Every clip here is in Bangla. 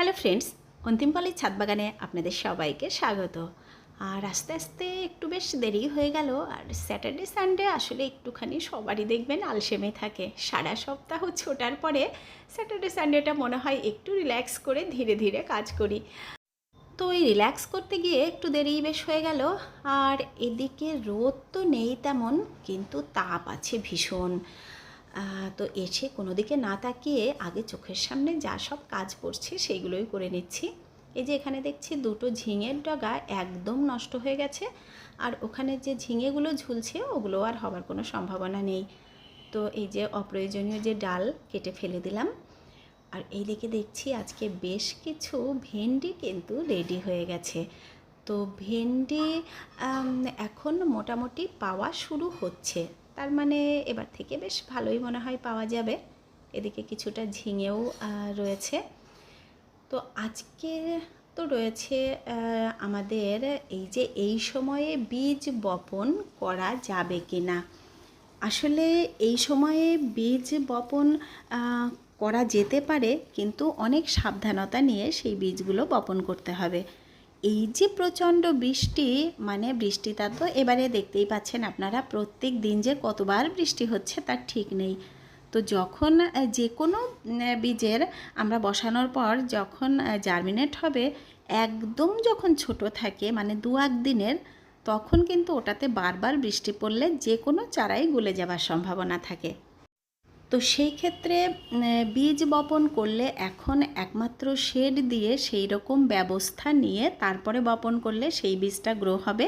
হ্যালো ফ্রেন্ডস অন্তিমকালের ছাদ বাগানে আপনাদের সবাইকে স্বাগত। আর আস্তে আস্তে একটু বেশ দেরি হয়ে গেল, আর স্যাটারডে, সানডে আসলে একটুখানি সবারই দেখবেন আলসেমে থাকে। সারা সপ্তাহ ছোটার পরে স্যাটারডে, সানডেটা মনে হয় একটু রিল্যাক্স করে ধীরে ধীরে কাজ করি। তো এই রিল্যাক্স করতে গিয়ে একটু দেরি বেশ হয়ে গেল, আর এদিকে রোদ তো নেই তেমন, কিন্তু তাপ আছে ভীষণ। তো এসে কোনো দিকে না তাকিয়ে আগে চোখের সামনে যা সব কাজ পড়ছে সেইগুলোই করে নিচ্ছি। এই যে এখানে দেখছি দুটো ঝিঙের ডগা একদম নষ্ট হয়ে গেছে আর ওখানে যে ঝিঙেগুলো ঝুলছে ওগুলো আর হবার কোনো সম্ভাবনা নেই। তো এই যে অপ্রয়োজনীয় যে ডাল কেটে ফেলে দিলাম। আর এই দিকে দেখছি আজকে বেশ কিছু ভেন্ডি কিন্তু রেডি হয়ে গেছে। তো ভেন্ডি এখন মোটামুটি পাওয়া শুরু হচ্ছে। তার মানে এবার থেকে বেশ ভালোই মনে হয় পাওয়া যাবে। এদিকে কিছুটা ঝিঙেও রয়েছে। তো আজকে তো রয়েছে আমাদের এই যে এই সময়ে বীজ বপন করা যাবে কি না আসলে এই সময়ে বীজ বপন করা যেতে পারে, কিন্তু অনেক সাবধানতা নিয়ে সেই বীজগুলো বপন করতে হবে। এই যে প্রচণ্ড বৃষ্টি মানে বৃষ্টিটা তো এবারে দেখতেই পাচ্ছেন আপনারা, প্রত্যেক দিন যে কতবার বৃষ্টি হচ্ছে তার ঠিক নেই। তো যখন যে কোনো বীজের আমরা বসানোর পর যখন জার্মিনেট হবে, একদম যখন ছোট থাকে মানে দু এক দিনের, তখন কিন্তু ওটাতে বারবার বৃষ্টি পড়লে যে কোনো চারাই গলে যাওয়ার সম্ভাবনা থাকে। তো সেই ক্ষেত্রে বীজ বপন করলে এখন একমাত্র শেড দিয়ে সেই রকম ব্যবস্থা নিয়ে তারপরে বপন করলে সেই বীজটা গ্রো হবে।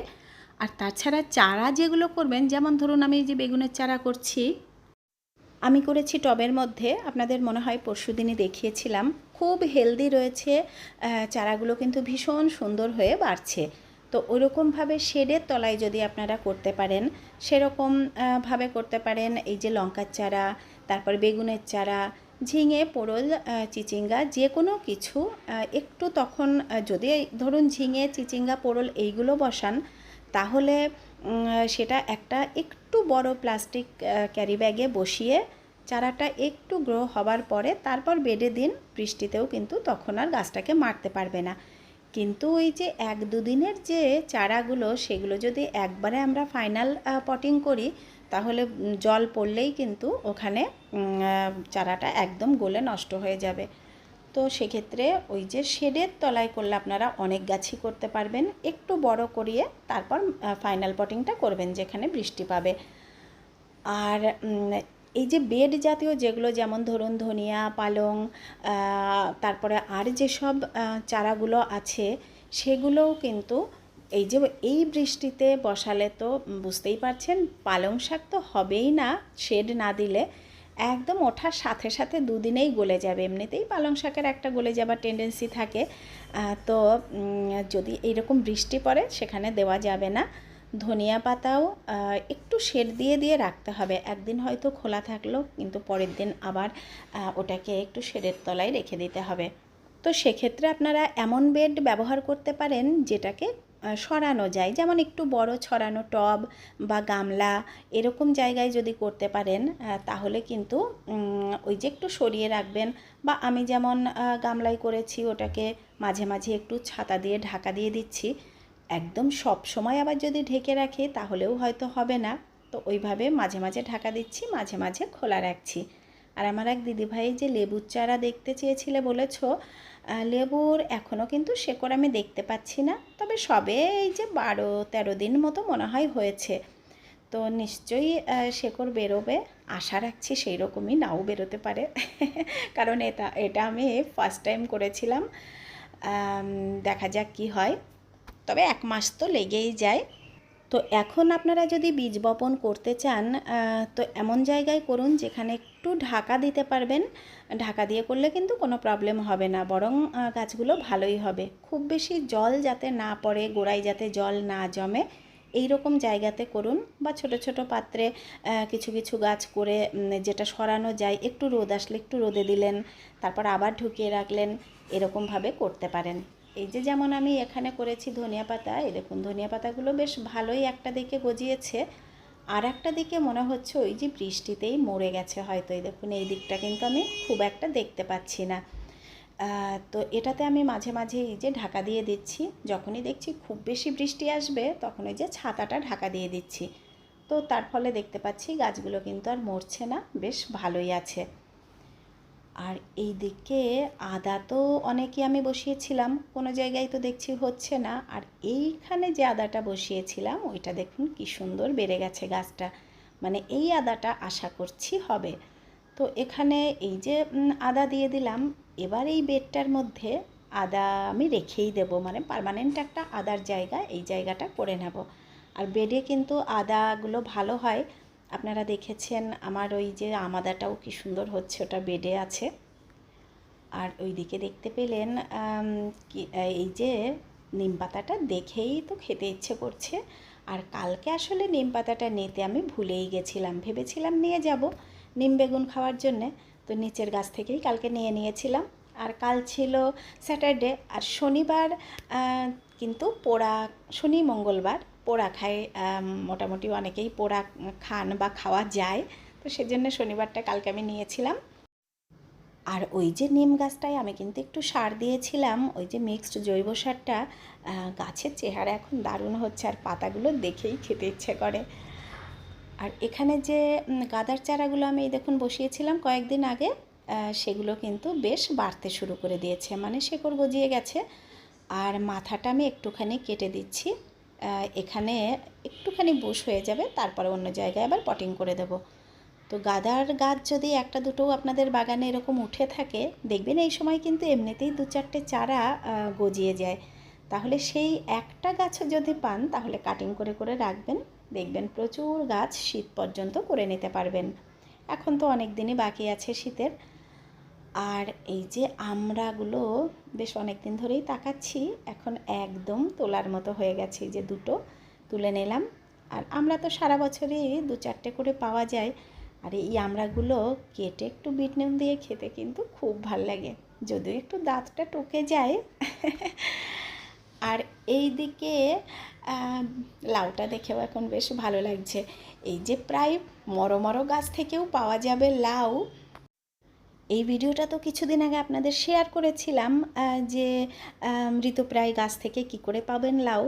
আর তাছাড়া চারা যেগুলো করবেন, যেমন ধরুন আমি যে বেগুনের চারা করছি, আমি করেছি টবের মধ্যে, আপনাদের মনে হয় পরশু দিনই দেখিয়েছিলাম, খুব হেলদি রয়েছে চারাগুলো কিন্তু ভীষণ সুন্দর হয়ে বাড়ছে। তো ওরকমভাবে শেডের তলায় যদি আপনারা করতে পারেন, সেরকম ভাবে করতে পারেন, এই যে লঙ্কার চারা তারপর বেগুনের চারা, ঝিঙে পোড়ল চিচিঙ্গা, যে কোনো কিছু একটু তখন যদি ধরুন ঝিঙে, চিচিঙ্গা পোড়ল এইগুলো বসান, তাহলে সেটা একটা একটু বড় প্লাস্টিক ক্যারি ব্যাগে বসিয়ে চারাটা একটু গ্রো হবার পরে তারপর বেডে দিন, বৃষ্টিতেও কিন্তু তখন আর গাছটাকে মারতে পারবে না। কিন্তু ওই যে এক দুদিনের যে চারাগুলো, সেগুলো যদি একবারে আমরা ফাইনাল পটিং করি তাহলে জল পড়লেই কিন্তু ওখানে চারাটা একদম গলে নষ্ট হয়ে যাবে। তো সেক্ষেত্রে ওই যে শেডের তলায় করলে আপনারা অনেক গাছই করতে পারবেন। একটু বড় করিয়ে তারপর ফাইনাল পটিংটা করবেন যেখানে বৃষ্টি পাবে। আর এই যে বেড জাতীয় যেগুলো, যেমন ধরুন ধনিয়া, পালং তারপরে আর যেসব চারাগুলো আছে, সেগুলোও কিন্তু এই যে এই বৃষ্টিতে বসালে তো বুঝতেই পারছেন, পালং শাক তো হবেই না, শেড না দিলে একদম ওঠার সাথে সাথে দুদিনেই গলে যাবে। এমনিতেই পালং শাকের একটা গলে যাবার টেন্ডেন্সি থাকে। তো যদি এইরকম বৃষ্টি পড়ে সেখানে দেওয়া যাবে না। ধনিয়া পাতাও একটু শেড দিয়ে দিয়ে রাখতে হবে। একদিন হয়তো খোলা থাকল, কিন্তু পরের দিন আবার ওটাকে একটু শেডের তলায় রেখে দিতে হবে। তো সেক্ষেত্রে আপনারা এমন বেড ব্যবহার করতে পারেন, যেটাকে সরানো যায়। যেমন একটু বড় ছড়ানো টব বা গামলা এরকম জায়গায় যদি করতে পারেন তাহলে কিন্তু ওই যে একটু সরিয়ে রাখবেন বা আমি যেমন গামলায় করেছি ওটাকে মাঝে মাঝে একটু ছাতা দিয়ে ঢাকা দিয়ে দিচ্ছি। একদম সব সময় আবার যদি ঢেকে রাখি, তাহলেও হয়তো হবে না। তো ওইভাবে মাঝে মাঝে ঢাকা দিচ্ছি, মাঝে মাঝে খোলা রাখছি। আর আমার এক দিদিভাই যে লেবুর চারা দেখতে চেয়েছিলে বলেছ লেবুর এখনও কিন্তু শেকড় আমি দেখতে পাচ্ছি না। তবে সবে এই যে বারো, তেরো দিন মতো মনে হয় হয়েছে। তো নিশ্চয়ই শেকড় বেরোবে। আশা রাখছি সেই রকমই নাও বেরোতে পারে। কারণ এটা এটা আমি ফার্স্ট টাইম করেছিলাম। দেখা যাক কি হয়। তবে এক মাস তো লেগেই যায়। তো এখন আপনারা যদি বীজ বপন করতে চান তো এমন জায়গায় করুন যেখানে একটু ঢাকা দিতে পারবেন। ঢাকা দিয়ে করলে কিন্তু কোনো প্রবলেম হবে না, বরং গাছগুলো ভালোই হবে। খুব বেশি জল যাতে না পড়ে, গোড়ায় যাতে জল না জমে এই রকম জায়গাতে করুন বা ছোট ছোট পাত্রে কিছু কিছু গাছ করে যেটা সরানো যায়, একটু রোদ আসলে একটু রোদে দিলেন, তারপর আবার ঢুকিয়ে রাখলেন, এরকমভাবে করতে পারেন। এই যে যেমন আমি এখানে করেছি ধনিয়া পাতা, এই দেখুন ধনিয়া পাতাগুলো বেশ ভালোই একটা দিকে গজিয়েছে। আর একটা দিকে মনে হচ্ছে ওই যে বৃষ্টিতেই মরে গেছে হয়তো। এই দেখুন, এই দিকটা কিন্তু আমি খুব একটা দেখতে পাচ্ছি না। তো এটাতে আমি মাঝে মাঝে এই যে ঢাকা দিয়ে দিচ্ছি। যখনই দেখছি খুব বেশি বৃষ্টি আসবে, তখন ওই যে ছাতাটা ঢাকা দিয়ে দিচ্ছি। তো তার ফলে দেখতে পাচ্ছি গাছগুলো কিন্তু আর মরছে না, বেশ ভালোই আছে। আর এই দিকে আদা তো অনেকই আমি বসিয়েছিলাম, কোনো জায়গায় তো দেখছি হচ্ছে না। আর এইখানে যে আদাটা বসিয়েছিলাম, ওইটা দেখুন কি সুন্দর বেড়ে গেছে গাছটা। মানে এই আদাটা আশা করছি হবে। তো এখানে এই যে আদা দিয়ে দিলাম, এবার এই বেডটার মধ্যে আদা আমি রেখেই দেবো। মানে পার্মানেন্ট একটা আদার জায়গা, এই জায়গাটা করে নেব। আর বেডে কিন্তু আদাগুলো ভালো হয়। আপনারা দেখেছেন আমার ওই যে আমাদাটাও কি সুন্দর হচ্ছে, ওটা বেডে আছে। আর ওইদিকে দেখতে পেলেন এই যে নিম পাতাটা দেখেই তো খেতে ইচ্ছে করছে। আর কালকে আসলে নিম পাতাটা নিতে আমি ভুলেই গেছিলাম, ভেবেছিলাম নিয়ে যাব নিম বেগুন খাওয়ার জন্যে। তো নিচের গাছ থেকেই কালকে নিয়ে নিয়েছিলাম। আর কাল ছিল স্যাটারডে, আর শনিবার কিন্তু পোড়া, শনি মঙ্গলবার। পোড়া খায় মোটামুটি অনেকেই পোড়া খান বা খাওয়া যায়। তো সেজন্য শনিবারটা কালকে আমি নিয়েছিলাম। আর ওই যে নিম গাছটায় আমি কিন্তু একটু সার দিয়েছিলাম। ওই যে মিক্সড জৈব সারটা গাছের চেহারা এখন দারুণ হচ্ছে আর পাতাগুলো দেখেই খেতে ইচ্ছে করে। আর এখানে যে গাদার চারাগুলো আমি এই দেখুন বসিয়েছিলাম কয়েকদিন আগে সেগুলো কিন্তু বেশ বাড়তে শুরু করে দিয়েছে। মানে শেকড় গজিয়ে গেছে। আর মাথাটা আমি একটুখানি কেটে দিচ্ছি। এখানে একটুখানি বুশ হয়ে যাবে, তারপরে অন্য জায়গায় আবার পটিং করে দেবো। তো গাদার গাছ যদি একটা দুটো আপনাদের বাগানে এরকম উঠে থাকে, দেখবেন এই সময় কিন্তু এমনিতেই দু চারটে চারা গজিয়ে যায়। তাহলে সেই একটা গাছও যদি পান, তাহলে কাটিং করে করে রাখবেন। দেখবেন প্রচুর গাছ শীত পর্যন্ত করে নিতে পারবেন। এখন তো অনেক দিনই বাকি আছে শীতের। আর এই যে আমড়াগুলো বেশ অনেক দিন ধরেই তাকাচ্ছি, এখন একদম তোলার মতো হয়ে গেছে যে দুটো, তুলে নিলাম। আর আমরা তো সারা বছরই দু চারটে করে পাওয়া যায়। আর এই আমড়াগুলো কেটে একটু বিট নুন দিয়ে খেতে কিন্তু খুব ভালো লাগে। যদিও একটু দাঁতটা টুকে যায়। আর এই দিকে লাউটা দেখেও এখন বেশ ভালো লাগছে। এই যে প্রায় মরো মরো গাছ থেকেও পাওয়া যাবে লাউ। এই ভিডিওটা তো কিছুদিন আগে আপনাদের শেয়ার করেছিলাম যে মৃতপ্রায় গাছ থেকে কি করে পাবেন লাউ।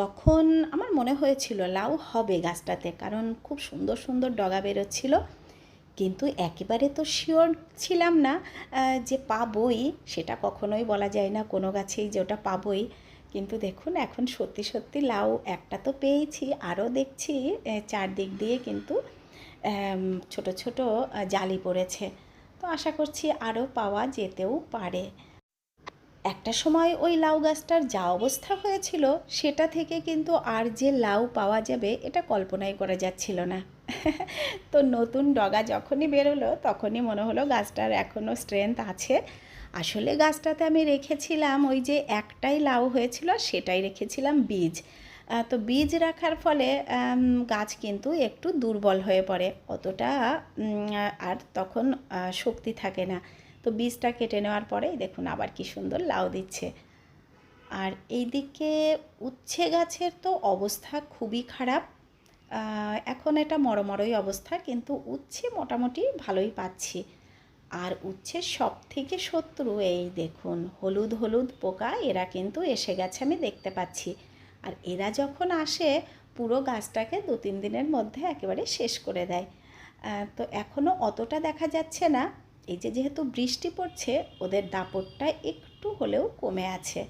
তখন আমার মনে হয়েছিল লাউ হবে গাছটাতে, কারণ খুব সুন্দর সুন্দর ডগা বেরোচ্ছিল। কিন্তু একেবারে তো শিওর ছিলাম না যে পাবই, সেটা কখনোই বলা যায় না কোনো গাছেই যে ওটা পাবই। কিন্তু দেখুন, এখন সত্যি সত্যি লাউ একটা তো পেয়েছি, আরও দেখছি চারদিক দিয়ে কিন্তু ছোট ছোট জালি পড়েছে। তো আশা করছি আরও পাওয়া যেতেও পারে। একটা সময় ওই লাউ গাছটার যা অবস্থা হয়েছিল, সেটা থেকে কিন্তু আর যে লাউ পাওয়া যাবে, এটা কল্পনাই করা যাচ্ছিল না। তো নতুন ডগা যখনই বেরোলো, তখনই মনে হলো গাছটার এখনও স্ট্রেংথ আছে। আসলে গাছটাতে আমি রেখেছিলাম ওই যে একটাই লাউ হয়েছিল, সেটাই রেখেছিলাম বীজ। তো বীজ রাখার ফলে গাছ কিন্তু একটু দুর্বল হয়ে পড়ে, অতটা আর তখন শক্তি থাকে না। তো বীজটা কেটে নেওয়ার পরেই দেখুন আবার কি সুন্দর লাউ দিচ্ছে। আর এইদিকে উচ্ছে গাছের তো অবস্থা খুবই খারাপ। এখন এটা মরমরই অবস্থা, কিন্তু উচ্ছে মোটামুটি ভালোই পাচ্ছি। আর উচ্ছের সব থেকে শত্রু এই দেখুন, হলুদ হলুদ পোকা, এরা কিন্তু এসে গেছে আমি দেখতে পাচ্ছি। আর এরা যখন আসে, পুরো গাছটাকে দু তিন দিনের মধ্যে একেবারে শেষ করে দেয়। তো এখনও অতটা দেখা যাচ্ছে না। এই যে যেহেতু বৃষ্টি পড়ছে, ওদের দাপটটা একটু হলেও কমে আছে।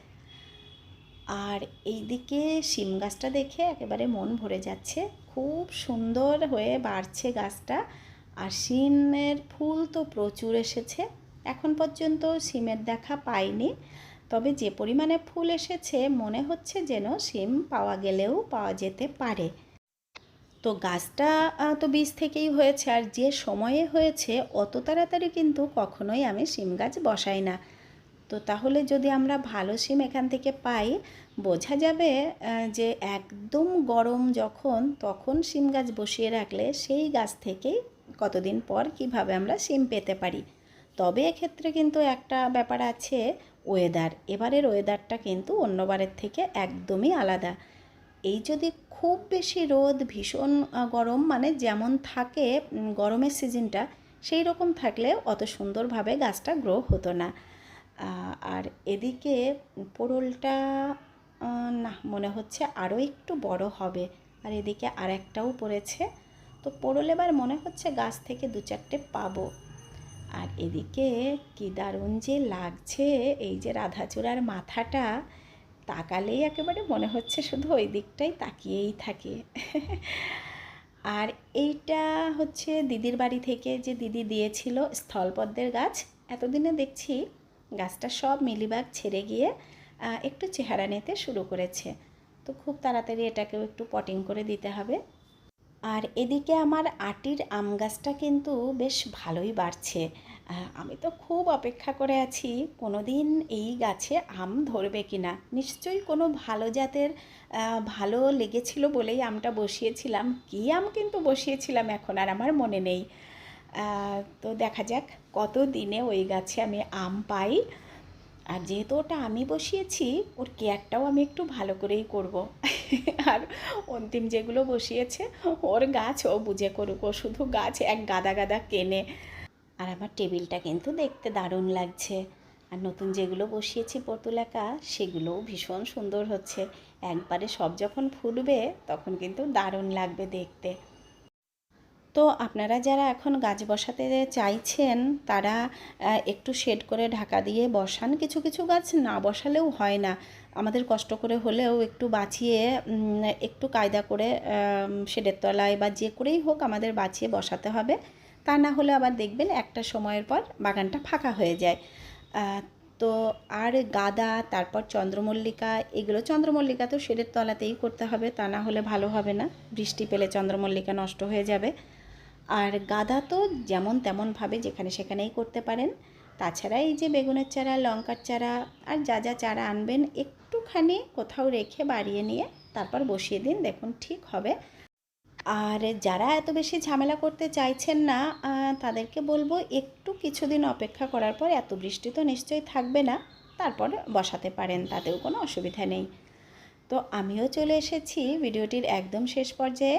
আর এইদিকে শিম গাছটা দেখে একেবারে মন ভরে যাচ্ছে। খুব সুন্দর হয়ে বাড়ছে গাছটা। আর শিমের ফুল তো প্রচুর এসেছে। এখন পর্যন্ত শিমের দেখা পাইনি। তবে যে পরিমাণে ফুল এসেছে, মনে হচ্ছে যেন শিম পাওয়া গেলেও পাওয়া যেতে পারে। তো গাছটা তো বীজ থেকেই হয়েছে, আর যে সময়ে হয়েছে, অত তাড়াতাড়ি কিন্তু কখনোই আমি শিম গাছ বসাই না। তো তাহলে যদি আমরা ভালো সিম এখান থেকে পাই, বোঝা যাবে যে একদম গরম যখন, তখন সিম গাছ বসিয়ে রাখলে সেই গাছ থেকেই কতদিন পর কীভাবে আমরা সিম পেতে পারি? তবে এক্ষেত্রে কিন্তু একটা ব্যাপার আছে ওয়েদার এবারের ওয়েদারটা কিন্তু অন্যবারের থেকে একদমই আলাদা। এই যদি খুব বেশি রোদ, ভীষণ গরম মানে যেমন থাকে গরমের সিজনটা সেই রকম থাকলে অত সুন্দরভাবে গাছটা গ্রো হতো না। আর এদিকে পোড়লটা না, মনে হচ্ছে আরও একটু বড় হবে। আর এদিকে আর একটাও পড়েছে। তো পোড়ল এবার মনে হচ্ছে গাছ থেকে দু চারটে পাবো। আর এদিকে কি দারুণ যে লাগছে এই যে রাধাচূড়ার মাথাটা, তাকালেই একেবারে মনে হচ্ছে শুধু ওই দিকটাই তাকিয়েই থাকে। আর এইটা হচ্ছে দিদির বাড়ি থেকে যে দিদি দিয়েছিল স্থলপদ্মের গাছ, এতদিনে দেখছি গাছটা সব মিলিবাগ ছেড়ে গিয়ে একটু চেহারা নিতে শুরু করেছে। তো খুব তাড়াতাড়ি এটাকেও একটু পটিং করে দিতে হবে। আর এদিকে আমার আটির আম গাছটা কিন্তু বেশ ভালোই বাড়ছে। আমি তো খুব অপেক্ষা করে আছি কোনো দিন এই গাছে আম ধরবে কি না নিশ্চয়ই কোনো ভালো জাতের ভালো লেগেছিল বলেই আমটা বসিয়েছিলাম। কী আম কিন্তু বসিয়েছিলাম এখন আর আমার মনে নেই। তো দেখা যাক কত দিনে ওই গাছে আমি আম পাই। আর যেহেতু ওটা আমি বসিয়েছি, ওর কেয়ারটাও আমি একটু ভালো করেই করব। আর অন্তিম যেগুলো বসিয়েছে, ওর গাছ ও বুঝে করুক। ও শুধু গাছ এক গাদা গাদা কেনে। আর আমার টেবিলটা কিন্তু দেখতে দারুণ লাগছে। আর নতুন যেগুলো বসিয়েছি পর্তুলাকা সেগুলোও ভীষণ সুন্দর হচ্ছে। একবারে সব যখন ফুটবে তখন কিন্তু দারুণ লাগবে দেখতে। তো আপনারা যারা এখন গাছ বসাতে চাইছেন, তারা একটু শেড করে ঢাকা দিয়ে বসান। কিছু কিছু গাছ না বসালেও হয় না। আমাদের কষ্ট করে হলেও একটু বাঁচিয়ে একটু কায়দা করে শেডের তলায় বা যে করেই হোক আমাদের বাঁচিয়ে বসাতে হবে। তা না হলে আবার দেখবেন একটা সময়ের পর বাগানটা ফাঁকা হয়ে যায়। তো আর গাদা, তারপর চন্দ্রমল্লিকা, এগুলো চন্দ্রমল্লিকা তো শেডের তলাতেই করতে হবে। তা না হলে ভালো হবে না। বৃষ্টি পেলে চন্দ্রমল্লিকা নষ্ট হয়ে যাবে। আর গাঁদা তো যেমন তেমনভাবে যেখানে সেখানেই করতে পারেন। তাছাড়া এই যে বেগুনের চারা, লঙ্কার চারা আর যা যা চারা আনবেন একটুখানি কোথাও রেখে বাড়িয়ে নিয়ে তারপর বসিয়ে দিন, দেখুন ঠিক হবে। আর যারা এত বেশি ঝামেলা করতে চাইছেন না তাদেরকে বলব একটু কিছুদিন অপেক্ষা করার পর, এত বৃষ্টি তো নিশ্চয়ই থাকবে না, তারপর বসাতে পারেন, তাতেও কোনো অসুবিধা নেই। তো আমিও চলে এসেছি, ভিডিওটির একদম শেষ পর্যায়ে।